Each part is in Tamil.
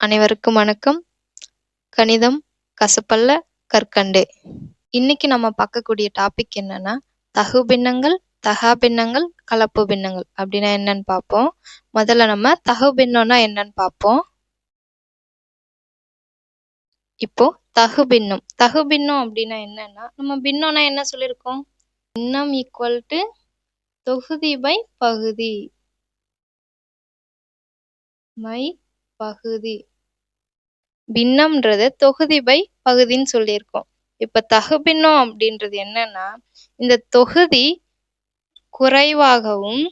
அனைவருக்கும் வணக்கம். கணிதம் கசப்பல்ல கற்கண்டு இன்னைக்கு நம்ம பார்க்கக்கூடிய டாபிக் என்னன்னா, தகு பின்னங்கள், தகா பின்னங்கள், கலப்பு பின்னங்கள் அப்படின்னா என்னன்னு பார்ப்போம். முதல்ல நம்ம தகு பின்னம்னா என்னன்னு பார்ப்போம். இப்போ தகு பின்னம். தகு பின்னம் அப்படின்னா என்னன்னா, நம்ம பின்னம்னா என்ன சொல்லியிருக்கோம்? பின்னம் ஈக்குவல் டு தொகுதி பை பகுதி மை பகுதி பின்னம்ன்றது தொகுதி பை பகுதின்னு சொல்லியிருக்கோம். இப்ப தகுபின்னம் அப்படின்றது என்னன்னா, இந்த தொகுதி குறைவாகவும்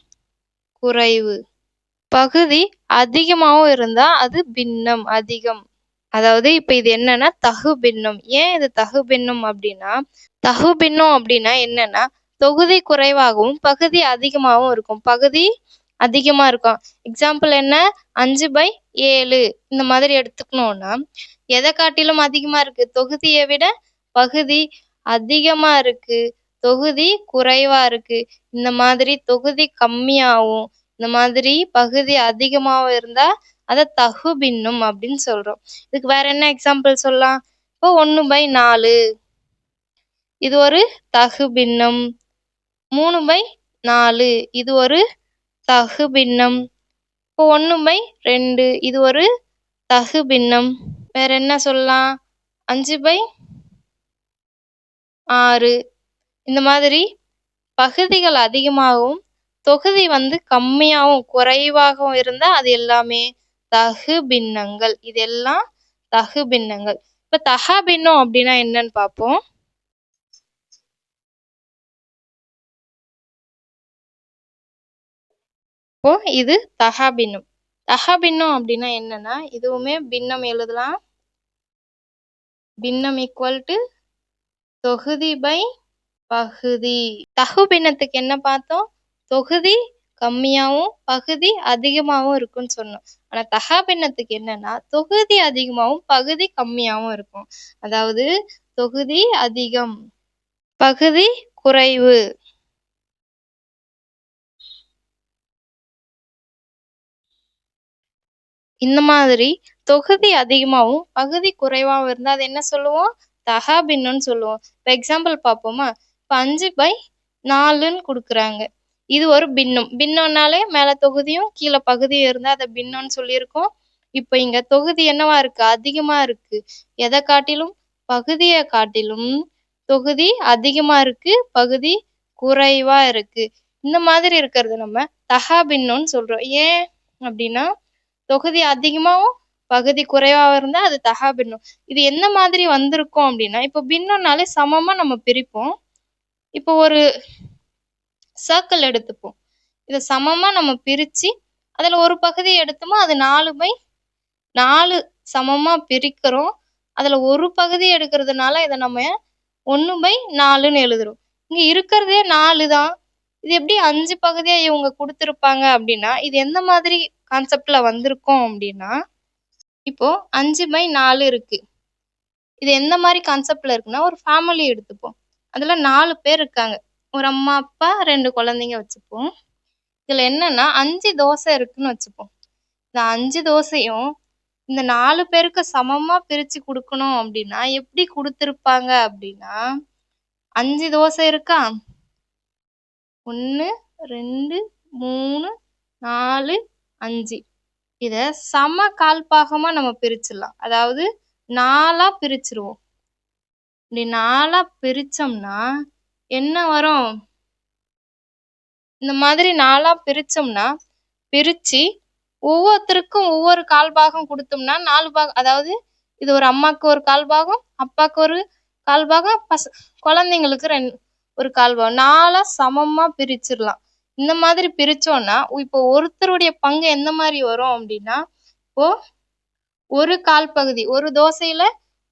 குறைவு பகுதி அதிகமாகவும் இருந்தா அது பின்னம் அதிகம். அதாவது இப்ப இது என்னன்னா தகு பின்னம். ஏன் இது தகு பின்னம் அப்படின்னா, தகு பின்னம் அப்படின்னா என்னன்னா, தொகுதி குறைவாகவும் பகுதி அதிகமாகவும் இருக்கும். பகுதி அதிகமாக இருக்கும். எக்ஸாம்பிள் என்ன? அஞ்சு பை ஏழு. இந்த மாதிரி எடுத்துக்கணும்னா எதை காட்டிலும் அதிகமாக இருக்கு? தொகுதியை விட பகுதி அதிகமாக இருக்கு. தொகுதி குறைவாக இருக்குது இந்த மாதிரி தொகுதி கம்மியாகவும் இந்த மாதிரி பகுதி அதிகமாகவும் இருந்தால் அதை தகு பின்னம் அப்படின்னு சொல்கிறோம் இதுக்கு வேற என்ன எக்ஸாம்பிள் சொல்லலாம்? இப்போ ஒன்று பை நாலு. இது ஒரு தகு பின்னம் மூணு பை நாலு. இது ஒரு தகு பின்னம் இப்போ ஒன்று பை ரெண்டு. இது ஒரு தகு பின்னம் வேற என்ன சொல்லலாம்? அஞ்சு பை ஆறு. இந்த மாதிரி பகுதிகள் அதிகமாகவும் தொகுதி வந்து கம்மியாகவும் குறைவாகவும் இருந்தால் அது எல்லாமே தகு பின்னங்கள் இதெல்லாம் தகு பின்னங்கள் இப்போ தகா பின்னம் அப்படின்னா என்னன்னு பார்ப்போம். இப்போ இது தகா பின்னம் தகா பின்னம் அப்படின்னா என்னன்னா இதுவுமே பின்னம் எழுதலாம். பின்னம் ஈக்குவல் டு தொகுதி பை பகுதி. தகு பின்னத்துக்கு என்ன பார்த்தோம்? தொகுதி கம்மியாகவும் பகுதி அதிகமாகவும் இருக்குன்னு சொன்னோம். ஆனா தகா பின்னத்துக்கு என்னன்னா தொகுதி அதிகமாகவும் பகுதி கம்மியாகவும் இருக்கும். அதாவது தொகுதி அதிகம் பகுதி குறைவு. இந்த மாதிரி தொகுதி அதிகமாகவும் பகுதி குறைவாகவும் இருந்தால் அது என்ன சொல்லுவோம்? தகா சொல்லுவோம். இப்போ எக்ஸாம்பிள் பார்ப்போமா? இப்போ அஞ்சு பை நாலுன்னு கொடுக்குறாங்க. இது ஒரு பின்னம். பின்னம்னாலே மேலே தொகுதியும் கீழே பகுதியும் இருந்தால் அதை பின்னம்னு சொல்லியிருக்கோம். இப்போ இங்கே தொகுதி என்னவா இருக்கு? அதிகமாக இருக்கு. எதை காட்டிலும்? பகுதியை காட்டிலும் தொகுதி அதிகமாக இருக்கு பகுதி குறைவா இருக்கு. இந்த மாதிரி இருக்கிறது நம்ம தகா பின்னம்னு சொல்றோம். ஏன் அப்படின்னா தொகுதி அதிகமாகவும் பகுதி குறைவாக இருந்தால் அது தகா பின்னம் இது என்ன மாதிரி வந்திருக்கும் அப்படின்னா இப்போ பின்னம்னாலே சமமாக நம்ம பிரிப்போம். இப்போ ஒரு சர்க்கிள் எடுத்துப்போம். இதை சமமாக நம்ம பிரித்து அதில் ஒரு பகுதி எடுத்தோமோ அது நாலு பை நாலு சமமாக பிரிக்கிறோம். அதில் ஒரு பகுதி எடுக்கிறதுனால இதை நம்ம ஒன்று பை நாலுன்னு எழுதுறோம். இங்கே இருக்கிறதே நாலு தான் இது எப்படி அஞ்சு பகுதியாக இவங்க கொடுத்துருப்பாங்க அப்படின்னா இது எந்த மாதிரி கான்செப்டில் வந்திருக்கோம் அப்படின்னா இப்போ அஞ்சு பை நாலு இருக்கு. இது எந்த மாதிரி கான்செப்ட்ல இருக்குன்னா ஒரு ஃபேமிலி எடுத்துப்போம். அதுல நாலு பேர் இருக்காங்க. ஒரு அம்மா அப்பா ரெண்டு குழந்தைங்க வச்சுப்போம். இதுல என்னன்னா அஞ்சு தோசை இருக்குன்னு வச்சுப்போம். இந்த அஞ்சு தோசையும் இந்த நாலு பேருக்கு சமமா பிரிச்சு கொடுக்கணும் அப்படின்னா எப்படி கொடுத்துருப்பாங்க அப்படின்னா அஞ்சு தோசை இருக்கா? ஒன்று ரெண்டு மூணு நாலு அஞ்சு. இதை சம கால்பாகமாக நம்ம பிரிச்சிடலாம். அதாவது நாலாக பிரிச்சிருவோம். இப்படி நாலாக பிரித்தோம்னா என்ன வரும்? இந்த மாதிரி நாலாக பிரித்தோம்னா பிரித்து ஒவ்வொருத்தருக்கும் ஒவ்வொரு கால் பாகம் கொடுத்தோம்னா நாலு பாகம் அதாவது இது ஒரு அம்மாவுக்கு ஒரு கால் பாகம் அப்பாவுக்கு ஒரு கால் பாகம் பச குழந்தைங்களுக்கு ரெண்டு ஒரு கால் பாகம் நாலாக சமமாக பிரிச்சிடலாம். இந்த மாதிரி பிரிச்சோம்னா இப்போ ஒருத்தருடைய பங்கு எந்த மாதிரி வரும் அப்படின்னா இப்போ ஒரு கால் பகுதி ஒரு தோசையில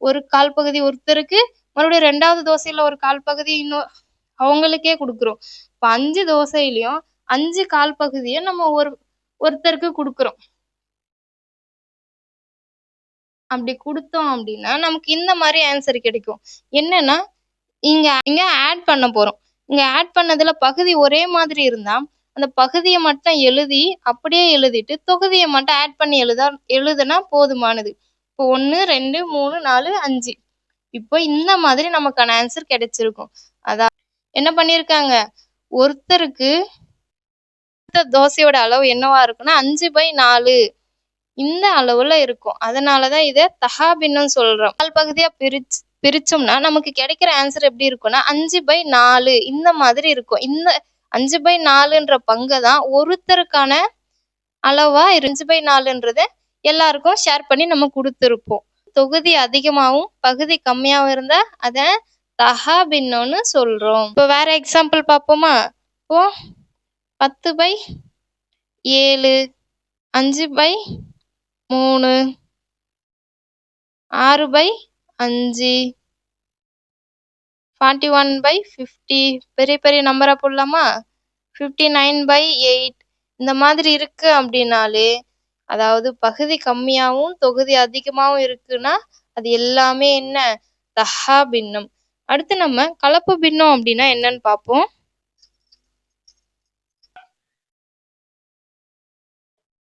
ஒரு கால் பகுதி ஒருத்தருக்கு மறுபடியும் ரெண்டாவது தோசையில ஒரு கால் பகுதி இன்னும் அவங்களுக்கே கொடுக்குறோம். இப்போ அஞ்சு தோசையிலையும் அஞ்சு கால் பகுதியை நம்ம ஒரு ஒருத்தருக்கு கொடுக்குறோம். அப்படி கொடுத்தோம் அப்படின்னா நமக்கு இந்த மாதிரி ஆன்சர் கிடைக்கும். என்னன்னா இங்க இங்க ஆட் பண்ண போறோம். இங்க ஆட் பண்ணதுல பகுதி ஒரே மாதிரி இருந்தா அந்த பகுதியை மட்டும் எழுதி அப்படியே எழுதிட்டு தொகுதியை மட்டும் ஆட் பண்ணி எழுதா எழுதுனா போதுமானது. இப்போ ஒன்று ரெண்டு மூணு நாலு அஞ்சு. இப்போ இந்த மாதிரி நமக்கான ஆன்சர் கிடைச்சிருக்கும். அதான் என்ன பண்ணியிருக்காங்க ஒருத்தருக்கு தோசையோட அளவு என்னவா இருக்குன்னா அஞ்சு பை நாலு. இந்த அளவுல இருக்கும். அதனாலதான் இதை தகாபின்னு சொல்றோம். கால் பகுதியா பிரிச்சு பிரிச்சோம்னா நமக்கு கிடைக்கிற ஆன்சர் எப்படி இருக்கும்னா அஞ்சு பை நாலு இந்த மாதிரி இருக்கும். இந்த அஞ்சு பை நாலுன்ற பங்கை தான் ஒருத்தருக்கான அளவா அஞ்சு பை நாலுன்றத எல்லாருக்கும் ஷேர் பண்ணி நம்ம கொடுத்துருப்போம். தொகுதி அதிகமாகவும் பகுதி கம்மியாகவும் இருந்தா அத தகா பின்னம்னு சொல்றோம். இப்போ வேற எக்ஸாம்பிள் பார்ப்போமா? இப்போ பத்து பை ஏழு அஞ்சு பை மூணு ஆறு பை அஞ்சு. ஃபார்ட்டி ஒன் பை ஃபிஃப்டி பெரிய பெரிய நம்பராக போடலாமா? ஃபிஃப்டி நைன் பை எயிட் இந்த மாதிரி இருக்கு அப்படின்னாலே அதாவது பகுதி கம்மியாகவும் தொகுதி அதிகமாகவும் இருக்குன்னா அது எல்லாமே என்ன? தஹா பின்னம். அடுத்து நம்ம கலப்பு பின்னம் அப்படின்னா என்னன்னு பார்ப்போம்.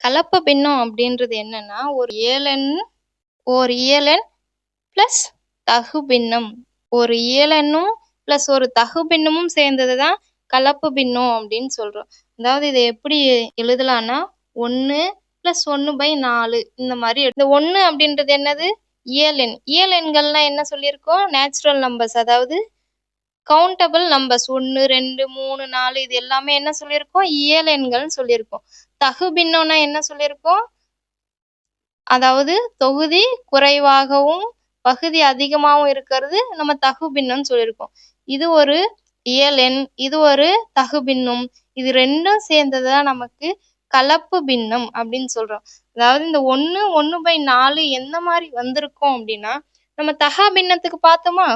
கலப்பு பின்னம் அப்படின்றது என்னன்னா ஒரு ஏழன் ஒரு இயலன் பிளஸ் தகு பின்னம் ஒரு இயலெண்ணும் பிளஸ் ஒரு தகு பின்னமும் சேர்ந்தது தான் கலப்பு பின்னம் அப்படின்னு சொல்றோம். அதாவது இதை எப்படி எழுதலாம்னா ஒன்று பிளஸ் ஒன்று பை நாலு இந்த மாதிரி இந்த ஒன்று அப்படின்றது என்னது? இயலெண். இயலெண்கள்னா என்ன சொல்லியிருக்கோம்? நேச்சுரல் நம்பர்ஸ் அதாவது கவுண்டபிள் நம்பர்ஸ் ஒன்று ரெண்டு மூணு நாலு இது எல்லாமே என்ன சொல்லியிருக்கோம்? இயலெண்கள்னு சொல்லியிருக்கோம். தகு பின்னம்னா என்ன சொல்லியிருக்கோம்? அதாவது தொகுதி குறைவாகவும் பகுதி அதிகமாகவும் இருக்கிறது நம்ம தகு பின்னம்னு சொல்லியிருக்கோம். இது ஒரு இயல் எண் இது ஒரு தகு பின்னம். இது ரெண்டும் சேர்ந்தது தான் நமக்கு கலப்பு பின்னம் அப்படின்னு சொல்றோம். அதாவது இந்த ஒன்று ஒன்று பை நாலு எந்த மாதிரி வந்திருக்கோம் அப்படின்னா நம்ம தகா பின்னத்துக்கு பார்த்தோமா?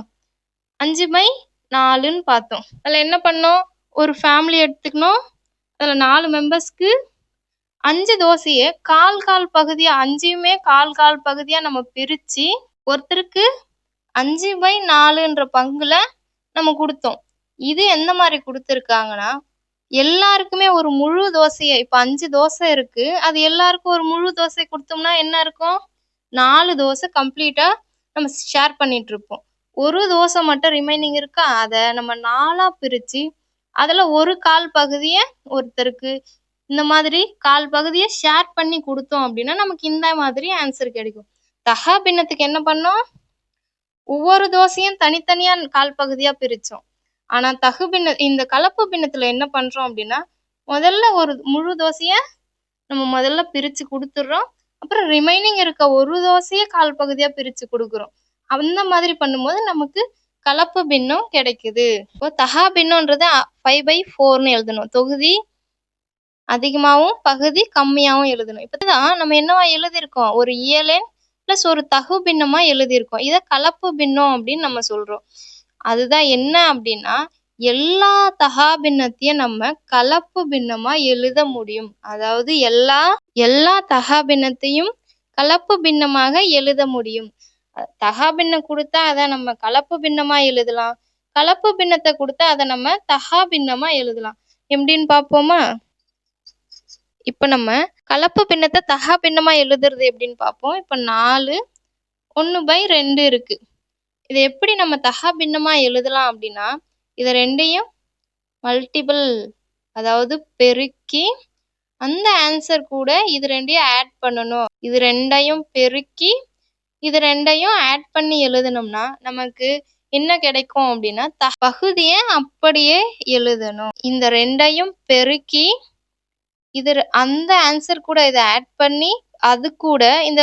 அஞ்சு பை நாலுன்னு பார்த்தோம். அதில் என்ன பண்ணோம்? ஒரு ஃபேமிலி எடுத்துக்கணும். அதில் நாலு மெம்பர்ஸ்க்கு அஞ்சு தோசையை கால் கால் பகுதியாக அஞ்சையுமே கால் கால் பகுதியாக நம்ம பிரித்து ஒருத்தருக்கு அஞ்சு பை நாலுன்ற பங்குல நம்ம கொடுத்தோம். இது எந்த மாதிரி கொடுத்துருக்காங்கன்னா எல்லாருக்குமே ஒரு முழு தோசையை இப்போ அஞ்சு தோசை இருக்கு. அது எல்லாருக்கும் ஒரு முழு தோசை கொடுத்தோம்னா என்ன இருக்கும்? நாலு தோசை கம்ப்ளீட்டா நம்ம ஷேர் பண்ணிட்டு இருப்போம். ஒரு தோசை மட்டும் ரிமைனிங் இருக்கா? அதை நம்ம நாலா பிரிச்சு அதில் ஒரு கால் பகுதியை ஒருத்தருக்கு இந்த மாதிரி கால் பகுதியை ஷேர் பண்ணி கொடுத்தோம் அப்படின்னா நமக்கு இந்த மாதிரி ஆன்சர் கிடைக்கும். தஹா பின்னத்துக்கு என்ன பண்ணோம்? ஒவ்வொரு தோசையும் தனித்தனியா கால் பகுதியா பிரிச்சோம். ஆனா தகு பின்ன இந்த கலப்பு பின்னத்துல என்ன பண்றோம் அப்படின்னா முதல்ல ஒரு முழு தோசைய நம்ம முதல்ல பிரிச்சு கொடுத்துட்றோம். அப்புறம் ரிமைனிங் இருக்க ஒரு தோசைய கால் பகுதியா பிரிச்சு கொடுக்குறோம். அந்த மாதிரி பண்ணும்போது நமக்கு கலப்பு பின்னம் கிடைக்குது. இப்போ தகா பின்னம்ன்றது ஃபைவ் பை ஃபோர்னு எழுதணும். தொகுதி அதிகமாகவும் பகுதி கம்மியாகவும் எழுதணும். இப்போதான் நம்ம என்னவா எழுதியிருக்கோம்? ஒரு இயலெண் ப்ளஸ் ஒரு தகு பின்னமா எழுதியிருக்கோம். இதை கலப்பு பின்னம் அப்படின்னு நம்ம சொல்றோம். அதுதான் என்ன அப்படின்னா எல்லா தகா பின்னத்தையும் நம்ம கலப்பு பின்னமா எழுத முடியும். அதாவது எல்லா எல்லா தகா பின்னத்தையும் கலப்பு பின்னமாக எழுத முடியும். தகா பின்னம் கொடுத்தா அதை நம்ம கலப்பு பின்னமா எழுதலாம். கலப்பு பின்னத்தை கொடுத்தா அதை நம்ம தகா பின்னமா எழுதலாம். எப்படின்னு பார்ப்போமா? இப்போ நம்ம கலப்பு பின்னத்தை தகா பின்னமாக எழுதுறது எப்படின்னு பார்ப்போம். இப்போ நாலு ஒன்று பை ரெண்டு இருக்குது இதை எப்படி நம்ம தகா பின்னமாக எழுதலாம் அப்படின்னா இதை ரெண்டையும் மல்டிபிள் அதாவது பெருக்கி அந்த ஆன்சர் கூட இது ரெண்டையும் ஆட் பண்ணணும். இது ரெண்டையும் பெருக்கி இது ரெண்டையும் ஆட் பண்ணி எழுதணும்னா நமக்கு என்ன கிடைக்கும் அப்படின்னா த பகுதியை அப்படியே எழுதணும். இந்த ரெண்டையும் பெருக்கி இது அந்த ஆன்சர் கூட இதை ஆட் பண்ணி அது கூட இந்த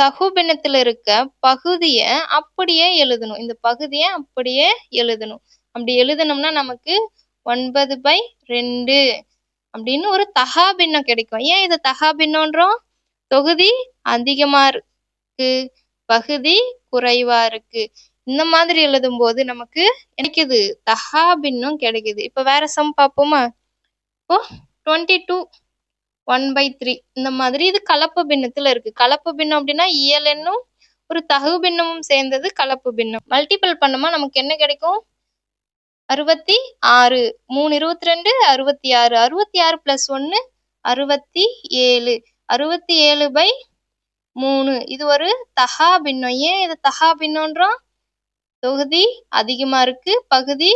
தகுபிணத்துல இருக்க பகுதியை அப்படியே எழுதணும். இந்த பகுதியை அப்படியே எழுதணும். அப்படி எழுதணும்னா நமக்கு ஒன்பது பை ரெண்டு அப்படின்னு ஒரு தகாபின்னம் கிடைக்கும். ஏன் இதை தகாபின்னம்ன்றோம்? தொகுதி அதிகமா இருக்கு பகுதி குறைவா இருக்கு. இந்த மாதிரி எழுதும் போது நமக்கு கிடைக்குது. தகாபின்னம் கிடைக்குது. இப்ப வேற சம் பார்ப்போமா? இப்போ twenty two one by three இந்த மாதிரி இது கலப்பு பின்னத்தில் இருக்குது கலப்பு பின்னம் அப்படின்னா இயல் என்னும் ஒரு தகு பின்னமும் சேர்ந்தது கலப்பு பின்னம். மல்டிபிள் பண்ணோமா நமக்கு என்ன கிடைக்கும்? அறுபத்தி ஆறு. மூணு இருபத்தி ரெண்டு அறுபத்தி ஆறு. அறுபத்தி ஆறு ப்ளஸ் ஒன்று அறுபத்தி ஏழு. அறுபத்தி ஏழு பை மூணு. இது ஒரு தகா பின்னம். ஏன் இது தகா பின்னம்ன்றோம்? தொகுதி அதிகமாக இருக்குது பகுதி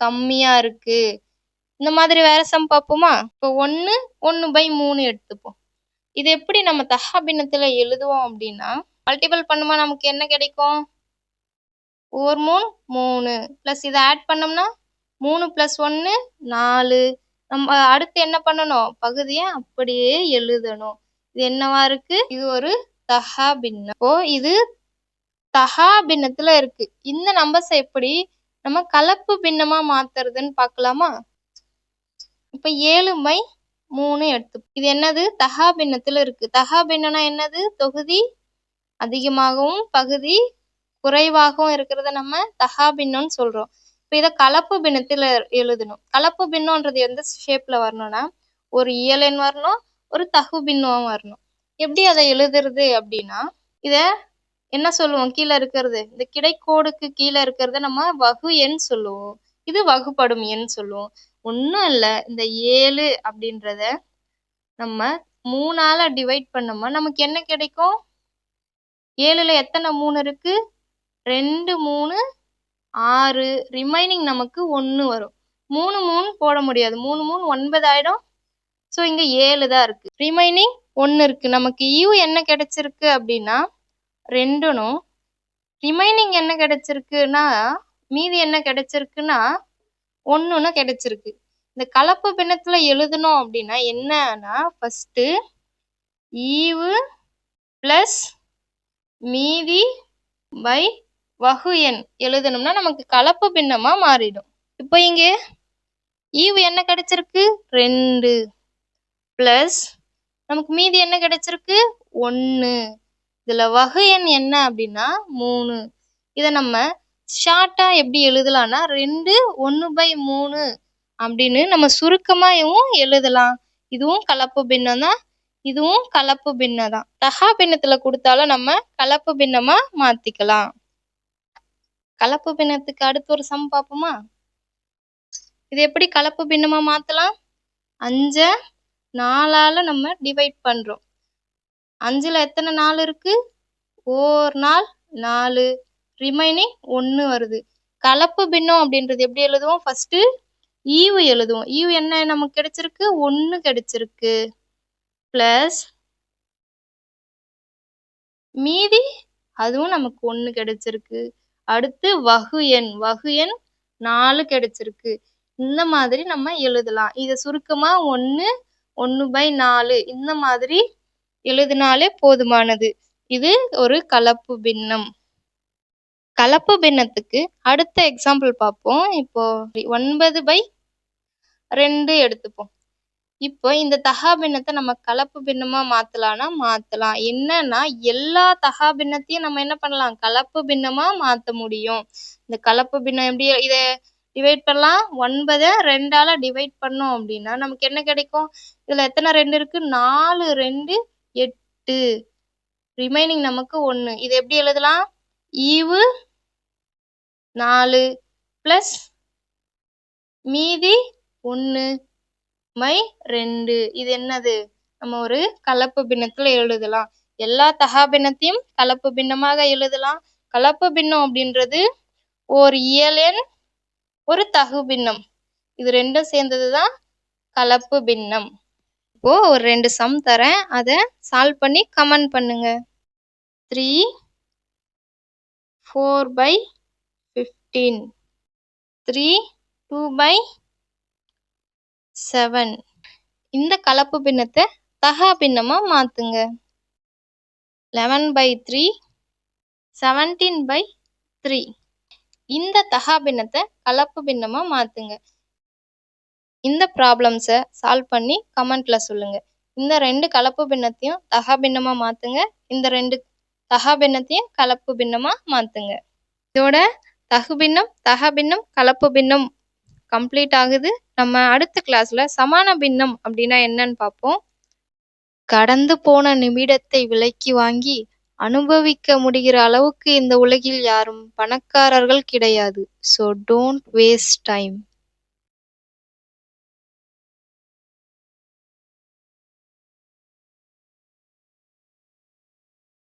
கம்மியாக இருக்குது இந்த மாதிரி வேற சம் பார்ப்போமா? இப்போ ஒன்று ஒன்று பை மூணு எடுத்துப்போம். இது எப்படி நம்ம தகா பின்னத்துல எழுதுவோம் அப்படின்னா மல்டிபிள் பண்ணுமா நமக்கு என்ன கிடைக்கும்? ஓர் மூணு மூணு. ப்ளஸ் இதை ஆட் பண்ணோம்னா மூணு ப்ளஸ் ஒன்று நாலு. நம்ம அடுத்து என்ன பண்ணணும்? பகுதியை அப்படியே எழுதணும். இது என்னவா இருக்கு? இது ஒரு தகா பின்னம் இப்போ இது தகா பின்னத்துல இருக்கு. இந்த நம்பர்ஸை எப்படி நம்ம கலப்பு பின்னமா மாத்துறதுன்னு பார்க்கலாமா? இப்ப ஏழு மை மூணு எடுத்து இது என்னது? தகா பின்னத்துல இருக்கு. தகா பின்னம்னா என்னது? தொகுதி அதிகமாகவும் பகுதி குறைவாகவும் இருக்கிறத நம்ம தகா பின்னம்னு சொல்றோம். இப்போ இதை கலப்பு பின்னத்துல எழுதணும். கலப்பு பின்னம்ன்றது எந்த ஷேப்ல வரணும்னா ஒரு இயலன் வரணும் ஒரு தகு பின்னம் வரணும். எப்படி அதை எழுதுறது அப்படின்னா இத என்ன சொல்லுவோம்? கீழே இருக்கிறது. இந்த கிடைக்கோடுக்கு கீழே இருக்கிறத நம்ம வகு எண் சொல்லுவோம். இது வகுப்படும் எண் சொல்லுவோம். ஒன்றும் இல்லை. இந்த ஏழு அப்படின்றத நம்ம மூணால டிவைட் பண்ணோமா நமக்கு என்ன கிடைக்கும்? ஏழுல எத்தனை மூணு இருக்கு? ரெண்டு மூணு ஆறு. ரிமைனிங் நமக்கு ஒன்று வரும். மூணு மூணு போட முடியாது. மூணு மூணு ஒன்பது ஆயிடும் ஸோ இங்கே ஏழு தான் இருக்கு. ரிமைனிங் ஒன்று இருக்கு. நமக்கு யூ என்ன கிடைச்சிருக்கு அப்படின்னா ரெண்டுனும். ரிமைனிங் என்ன கிடைச்சிருக்குன்னா மீதி என்ன கிடைச்சிருக்குன்னா ஒன்று கிடைச்சிருக்கு. இந்த கலப்பு பின்னத்தில் எழுதணும் அப்படின்னா என்னன்னா ஃபஸ்ட்டு ஈவு ப்ளஸ் மீதி பை வகு எண் எழுதணும்னா நமக்கு கலப்பு பின்னமாக மாறிடும். இப்போ இங்கே ஈவு என்ன கிடைச்சிருக்கு? ரெண்டு ப்ளஸ் நமக்கு மீதி என்ன கிடைச்சிருக்கு? ஒன்று இதில் வகு எண் என்ன அப்படின்னா மூணு. இதை நம்ம ஷார்ட்டாக எப்படி எழுதலாம்னா ரெண்டு ஒன்று பை மூணு அப்படின்னு நம்ம சுருக்கமாகவும் எழுதலாம். இதுவும் கலப்பு பின்னம் தான் இதுவும் கலப்பு பின்னம் தான் தகா பின்னத்துல கொடுத்தாலும் நம்ம கலப்பு பின்னமா மாத்திக்கலாம். கலப்பு பின்னத்துக்கு அடுத்து ஒரு சம் பார்ப்போமா? இது எப்படி கலப்பு பின்னமா மாத்தலாம்? அஞ்ச நாலால் நம்ம டிவைட் பண்றோம். அஞ்சுல எத்தனை நாள் இருக்கு? ஓர் நாள் நாலு. ரிமைனிங் ஒன்று வருது. கலப்பு பின்னம் அப்படின்றது எப்படி எழுதுவோம்? ஃபர்ஸ்ட் ஈவு எழுதுவோம். ஈவு என்ன? நமக்கு கிடைச்சிருக்கு. ஒன்று கிடைச்சிருக்கு. ப்ளஸ் மீதி அதுவும் நமக்கு ஒன்று கிடைச்சிருக்கு. அடுத்து வகு எண். வகு எண் நாலு கிடைச்சிருக்கு. இந்த மாதிரி நம்ம எழுதலாம். இதை சுருக்கமா ஒன்று ஒன்று பை நாலு இந்த மாதிரி எழுதினாலே போதுமானது. இது ஒரு கலப்பு பின்னம். கலப்பு பின்னத்துக்கு அடுத்த எக்ஸாம்பிள் பார்ப்போம். இப்போ ஒன்பது பை ரெண்டு எடுத்துப்போம். இப்போ இந்த தகா பின்னத்தை நம்ம கலப்பு பின்னமா மாத்தலாம்னா மாத்தலாம். என்னன்னா எல்லா தகா பின்னத்தையும் நம்ம என்ன பண்ணலாம்? கலப்பு பின்னமா மாத்த முடியும். இந்த கலப்பு பின்னம் எப்படி இதை டிவைட் பண்ணலாம்? ஒன்பதை ரெண்டால டிவைட் பண்ணோம் அப்படின்னா நமக்கு என்ன கிடைக்கும்? இதுல எத்தனை ரெண்டு இருக்கு? நாலு ரெண்டு எட்டு. ரிமைனிங் நமக்கு ஒன்று இது எப்படி எழுதலாம்? ஈவு நாலு ப்ளஸ் மீதி ஒன்று மை ரெண்டு. இது என்னது? நம்ம ஒரு கலப்பு பின்னத்தில் எழுதலாம். எல்லா தகா பின்னத்தையும் கலப்பு பின்னமாக எழுதலாம். கலப்பு பின்னம் அப்படின்றது ஒரு இயலெண் ஒரு தகு பின்னம். இது ரெண்டும் சேர்ந்தது தான் கலப்பு பின்னம். இப்போ ஒரு ரெண்டு சம் தரேன். அதை சால்வ் பண்ணி கமெண்ட் பண்ணுங்க. Three four by fifteen three two by seven இந்த கலப்பு பின்னத்தை தகா பின்னமாக மாற்றுங்க eleven by three seventeen by three இந்த தகா பின்னத்தை கலப்பு பின்னமாக மாற்றுங்க இந்த ப்ராப்ளம்ஸை சால்வ் பண்ணி கமெண்டில் சொல்லுங்கள் இந்த ரெண்டு கலப்பு பின்னத்தையும் தகா பின்னமாக மாற்றுங்க இந்த ரெண்டு தகா பின்னத்தையும் கலப்பு பின்னமாக மாற்றுங்க இதோட தகு பின்னம் தக பின்னம் கலப்பு பின்னம் கம்ப்ளீட் ஆகுது. நம்ம அடுத்த கிளாஸ்ல சமான பின்னம் அப்படின்னா என்னன்னு பார்ப்போம். கடந்து போன நிமிடத்தை விலக்கி வாங்கி அனுபவிக்க முடிகிற அளவுக்கு இந்த உலகில் யாரும் பணக்காரர்கள் கிடையாது. So don't waste time